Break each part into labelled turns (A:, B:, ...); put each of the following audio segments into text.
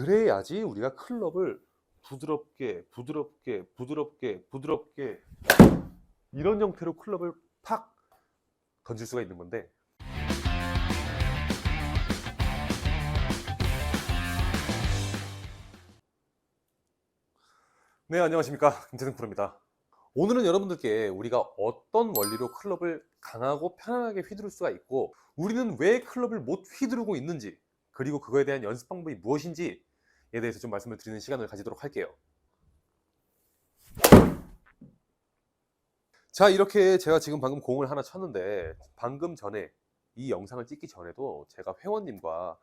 A: 그래야지 우리가 클럽을 부드럽게 부드럽게 부드럽게 부드럽게 이런 형태로 클럽을 팍 던질 수가 있는 건데. 네 안녕하십니까. 김태승 프로입니다. 오늘은 여러분들께 우리가 어떤 원리로 클럽을 강하고 편안하게 휘두를 수가 있고 우리는 왜 클럽을 못 휘두르고 있는지 그리고 그거에 대한 연습 방법이 무엇인지에 대해서 좀 말씀을 드리는 시간을 가지도록 할게요 자 이렇게 제가 지금 방금 공을 하나 쳤는데 방금 전에 이 영상을 찍기 전에도 제가 회원님과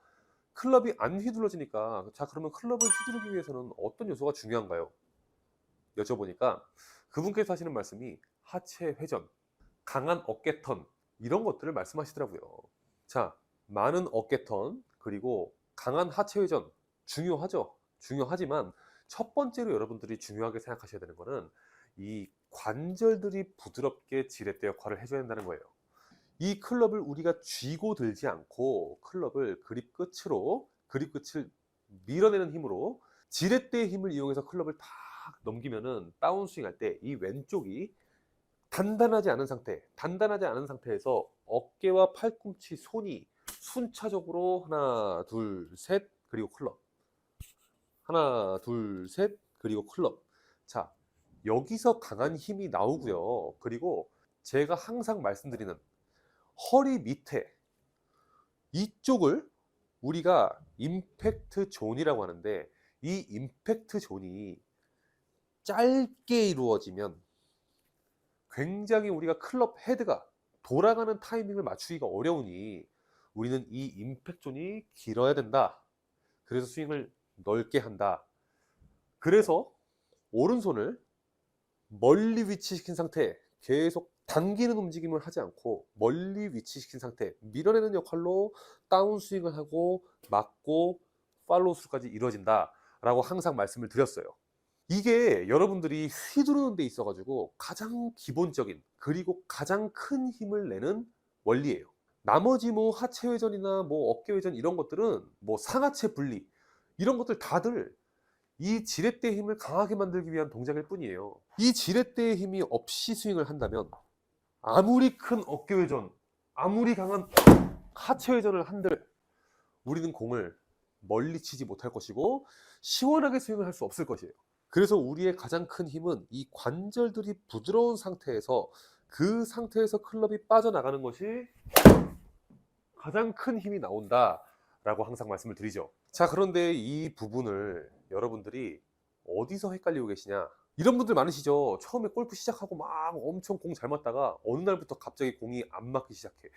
A: 클럽이 안 휘둘러지니까 자 그러면 클럽을 휘두르기 위해서는 어떤 요소가 중요한가요? 여쭤보니까 그분께서 하시는 말씀이 하체 회전, 강한 어깨 턴 이런 것들을 말씀하시더라고요. 자, 많은 어깨 턴 그리고 강한 하체 회전 중요하죠. 중요하지만 첫 번째로 여러분들이 중요하게 생각하셔야 되는 거는 이 관절들이 부드럽게 지렛대 역할을 해줘야 된다는 거예요. 이 클럽을 우리가 쥐고 들지 않고 클럽을 그립 끝으로 그립 끝을 밀어내는 힘으로 지렛대의 힘을 이용해서 클럽을 탁 넘기면은 다운 스윙 할 때 이 왼쪽이 단단하지 않은 상태, 단단하지 않은 상태에서 어깨와 팔꿈치, 손이 순차적으로 하나, 둘, 셋, 그리고 클럽. 하나, 둘, 셋, 그리고 클럽. 자, 여기서 강한 힘이 나오고요. 그리고 제가 항상 말씀드리는 허리 밑에 이쪽을 우리가 임팩트 존이라고 하는데 이 임팩트 존이 짧게 이루어지면 굉장히 우리가 클럽 헤드가 돌아가는 타이밍을 맞추기가 어려우니 우리는 이 임팩트 존이 길어야 된다. 그래서 스윙을 넓게 한다. 그래서 오른손을 멀리 위치시킨 상태 계속 당기는 움직임을 하지 않고 멀리 위치시킨 상태 밀어내는 역할로 다운스윙을 하고 맞고 팔로우스루까지 이루어진다 라고 항상 말씀을 드렸어요 이게 여러분들이 휘두르는 데 있어 가지고 가장 기본적인 그리고 가장 큰 힘을 내는 원리예요 나머지 뭐 하체 회전이나 뭐 어깨 회전 이런 것들은 뭐 상하체 분리 이런 것들 다들 이 지렛대의 힘을 강하게 만들기 위한 동작일 뿐이에요. 이 지렛대의 힘이 없이 스윙을 한다면 아무리 큰 어깨 회전, 아무리 강한 하체 회전을 한들 우리는 공을 멀리 치지 못할 것이고 시원하게 스윙을 할 수 없을 것이에요. 그래서 우리의 가장 큰 힘은 이 관절들이 부드러운 상태에서 그 상태에서 클럽이 빠져나가는 것이 가장 큰 힘이 나온다라고 항상 말씀을 드리죠. 자, 그런데 이 부분을 여러분들이 어디서 헷갈리고 계시냐? 이런 분들 많으시죠? 처음에 골프 시작하고 막 엄청 공 잘 맞다가 어느 날부터 갑자기 공이 안 맞기 시작해.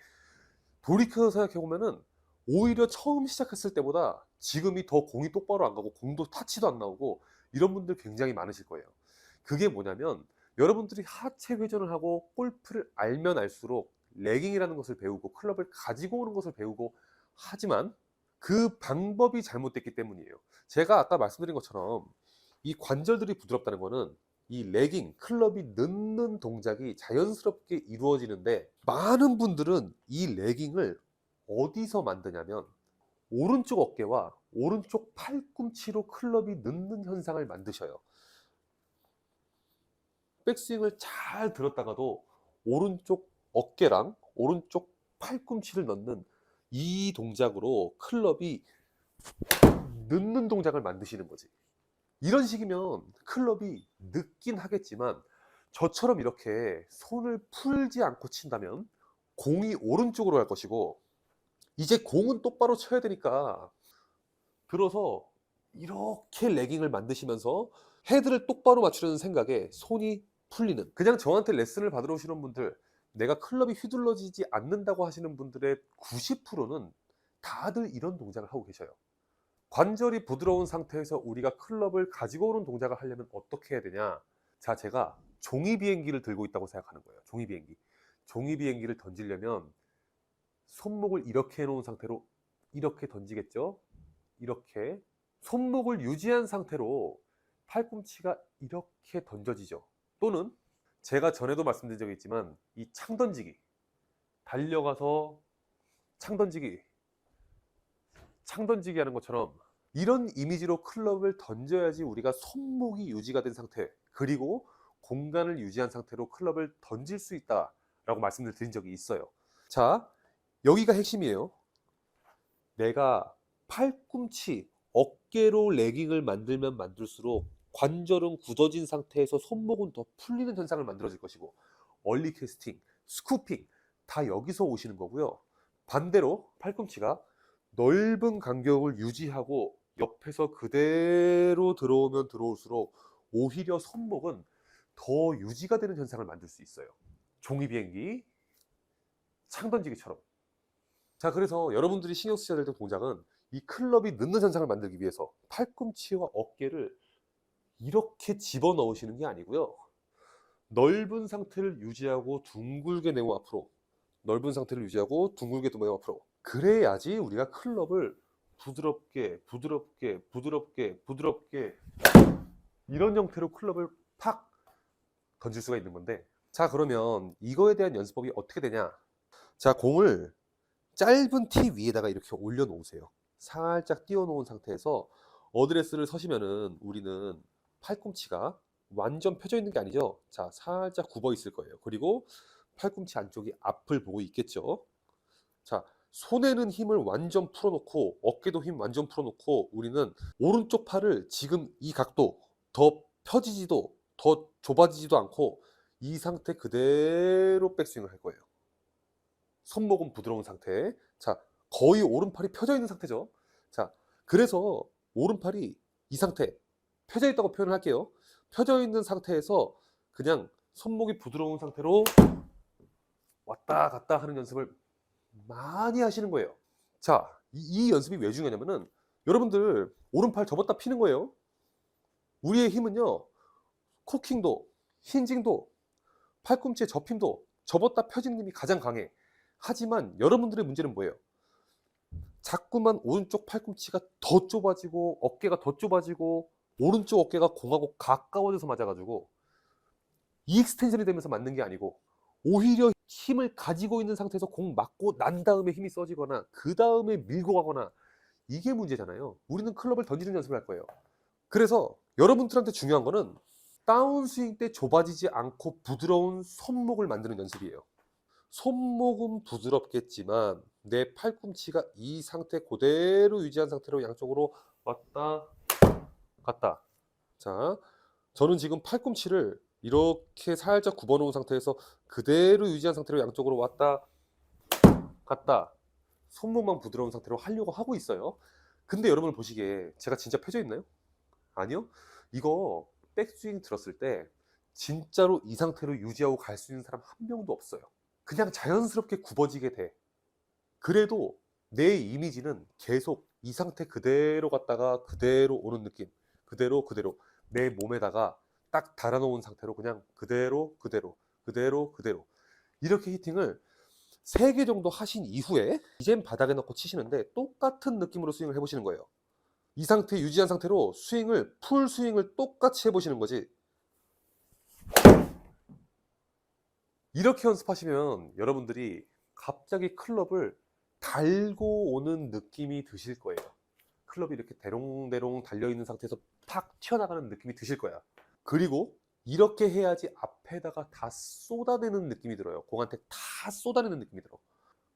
A: 돌이켜서 생각해보면은 오히려 처음 시작했을 때보다 지금이 더 공이 똑바로 안 가고 공도 타치도 안 나오고 이런 분들 굉장히 많으실 거예요. 그게 뭐냐면 여러분들이 하체 회전을 하고 골프를 알면 알수록 레깅이라는 것을 배우고 클럽을 가지고 오는 것을 배우고 하지만 그 방법이 잘못됐기 때문이에요. 제가 아까 말씀드린 것처럼 이 관절들이 부드럽다는 거는 이 레깅, 클럽이 넣는 동작이 자연스럽게 이루어지는데 많은 분들은 이 레깅을 어디서 만드냐면 오른쪽 어깨와 오른쪽 팔꿈치로 클럽이 넣는 현상을 만드셔요. 백스윙을 잘 들었다가도 오른쪽 어깨랑 오른쪽 팔꿈치를 넣는 이 동작으로 클럽이 넣는 동작을 만드시는 거지. 이런 식이면 클럽이 늦긴 하겠지만 저처럼 이렇게 손을 풀지 않고 친다면 공이 오른쪽으로 갈 것이고 이제 공은 똑바로 쳐야 되니까 들어서 이렇게 레깅을 만드시면서 헤드를 똑바로 맞추려는 생각에 손이 풀리는 그냥 저한테 레슨을 받으러 오시는 분들 내가 클럽이 휘둘러지지 않는다고 하시는 분들의 90%는 다들 이런 동작을 하고 계셔요. 관절이 부드러운 상태에서 우리가 클럽을 가지고 오는 동작을 하려면 어떻게 해야 되냐? 자, 제가 종이 비행기를 들고 있다고 생각하는 거예요. 종이 비행기. 종이 비행기를 던지려면 손목을 이렇게 해놓은 상태로 이렇게 던지겠죠? 이렇게. 손목을 유지한 상태로 팔꿈치가 이렇게 던져지죠. 또는 제가 전에도 말씀드린 적이 있지만 이 창 던지기 달려가서 창 던지기 창 던지기 하는 것처럼 이런 이미지로 클럽을 던져야지 우리가 손목이 유지가 된 상태 그리고 공간을 유지한 상태로 클럽을 던질 수 있다라고 말씀을 드린 적이 있어요. 자, 여기가 핵심이에요. 내가 팔꿈치, 어깨로 레깅을 만들면 만들수록 관절은 굳어진 상태에서 손목은 더 풀리는 현상을 만들어질 것이고 얼리 캐스팅, 스쿠핑 다 여기서 오시는 거고요. 반대로 팔꿈치가 넓은 간격을 유지하고 옆에서 그대로 들어오면 들어올수록 오히려 손목은 더 유지가 되는 현상을 만들 수 있어요. 종이 비행기, 창 던지기처럼. 자, 그래서 여러분들이 신경 쓰셔야 될 동작은 이 클럽이 늦는 현상을 만들기 위해서 팔꿈치와 어깨를 이렇게 집어 넣으시는 게 아니고요. 넓은 상태를 유지하고 둥글게 내모 앞으로 넓은 상태를 유지하고 둥글게 내모 앞으로. 그래야지 우리가 클럽을 부드럽게 부드럽게 부드럽게 부드럽게 이런 형태로 클럽을 팍 던질 수가 있는 건데. 자 그러면 이거에 대한 연습법이 어떻게 되냐? 자 공을 짧은 티 위에다가 이렇게 올려 놓으세요. 살짝 띄워 놓은 상태에서 어드레스를 서시면은 우리는 팔꿈치가 완전 펴져 있는 게 아니죠 자 살짝 굽어 있을 거예요 그리고 팔꿈치 안쪽이 앞을 보고 있겠죠 자 손에는 힘을 완전 풀어놓고 어깨도 힘 완전 풀어놓고 우리는 오른쪽 팔을 지금 이 각도 더 펴지지도 더 좁아지지도 않고 이 상태 그대로 백스윙을 할 거예요. 손목은 부드러운 상태. 자, 거의 오른팔이 펴져 있는 상태죠. 자, 그래서 오른팔이 이 상태 펴져 있다고 표현을 할게요. 펴져 있는 상태에서 그냥 손목이 부드러운 상태로 왔다 갔다 하는 연습을 많이 하시는 거예요. 자, 이, 이 연습이 왜 중요하냐면은 여러분들 오른팔 접었다 피는 거예요. 우리의 힘은요. 코킹도, 힌징도, 팔꿈치의 접힘도 접었다 펴지는 힘이 가장 강해. 하지만 여러분들의 문제는 뭐예요? 자꾸만 오른쪽 팔꿈치가 더 좁아지고 어깨가 더 좁아지고 오른쪽 어깨가 공하고 가까워져서 맞아가지고 이 익스텐션이 되면서 맞는 게 아니고 오히려 힘을 가지고 있는 상태에서 공 맞고 난 다음에 힘이 써지거나 그 다음에 밀고 가거나 이게 문제잖아요. 우리는 클럽을 던지는 연습을 할 거예요. 그래서 여러분들한테 중요한 거는 다운스윙 때 좁아지지 않고 부드러운 손목을 만드는 연습이에요. 손목은 부드럽겠지만 내 팔꿈치가 이 상태 그대로 유지한 상태로 양쪽으로 왔다 갔다. 자, 저는 지금 팔꿈치를 이렇게 살짝 굽어놓은 상태에서 그대로 유지한 상태로 양쪽으로 왔다 갔다 손목만 부드러운 상태로 하려고 하고 있어요. 근데 여러분 보시기에 제가 진짜 펴져 있나요? 아니요. 이거 백스윙 들었을 때 진짜로 이 상태로 유지하고 갈 수 있는 사람 한 명도 없어요. 그냥 자연스럽게 굽어지게 돼. 그래도 내 이미지는 계속 이 상태 그대로 갔다가 그대로 오는 느낌. 그대로 그대로 내 몸에다가 딱 달아놓은 상태로 그냥 그대로 그대로 그대로 그대로 이렇게 히팅을 세개 정도 하신 이후에 이젠 바닥에 넣고 치시는데 똑같은 느낌으로 스윙을 해보시는 거예요. 이 상태 유지한 상태로 스윙을 풀 스윙을 똑같이 해보시는 거지. 이렇게 연습하시면 여러분들이 갑자기 클럽을 달고 오는 느낌이 드실 거예요. 클럽이 이렇게 대롱대롱 달려있는 상태에서 팍 튀어나가는 느낌이 드실 거야. 그리고 이렇게 해야지 앞에다가 다 쏟아내는 느낌이 들어요. 공한테 다 쏟아내는 느낌이 들어.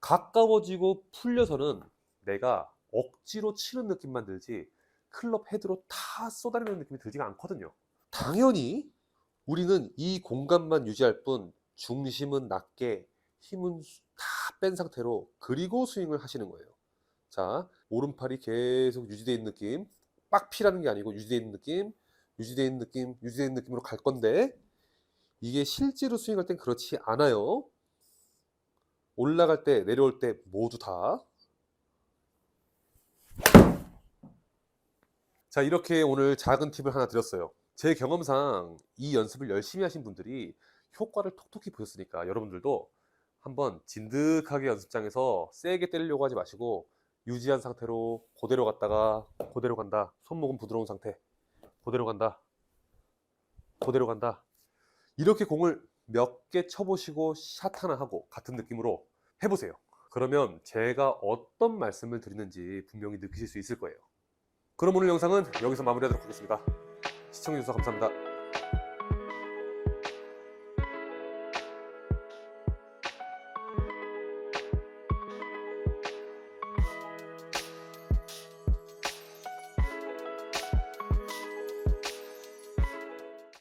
A: 가까워지고 풀려서는 내가 억지로 치는 느낌만 들지 클럽 헤드로 다 쏟아내는 느낌이 들지가 않거든요. 당연히 우리는 이 공간만 유지할 뿐 중심은 낮게 힘은 다 뺀 상태로 그리고 스윙을 하시는 거예요. 자, 오른팔이 계속 유지되어 있는 느낌, 빡 피라는 게 아니고 유지되어 있는 느낌, 유지되어 있는 느낌, 유지되어 있는 느낌으로 갈 건데 이게 실제로 스윙할 땐 그렇지 않아요. 올라갈 때, 내려올 때 모두 다. 자, 이렇게 오늘 작은 팁을 하나 드렸어요. 제 경험상 이 연습을 열심히 하신 분들이 효과를 톡톡히 보셨으니까 여러분들도 한번 진득하게 연습장에서 세게 때리려고 하지 마시고 유지한 상태로 그대로 갔다가 그대로 간다. 손목은 부드러운 상태. 그대로 간다. 그대로 간다. 이렇게 공을 몇 개 쳐보시고 샷 하나 하고 같은 느낌으로 해보세요. 그러면 제가 어떤 말씀을 드리는지 분명히 느끼실 수 있을 거예요. 그럼 오늘 영상은 여기서 마무리하도록 하겠습니다. 시청해주셔서 감사합니다.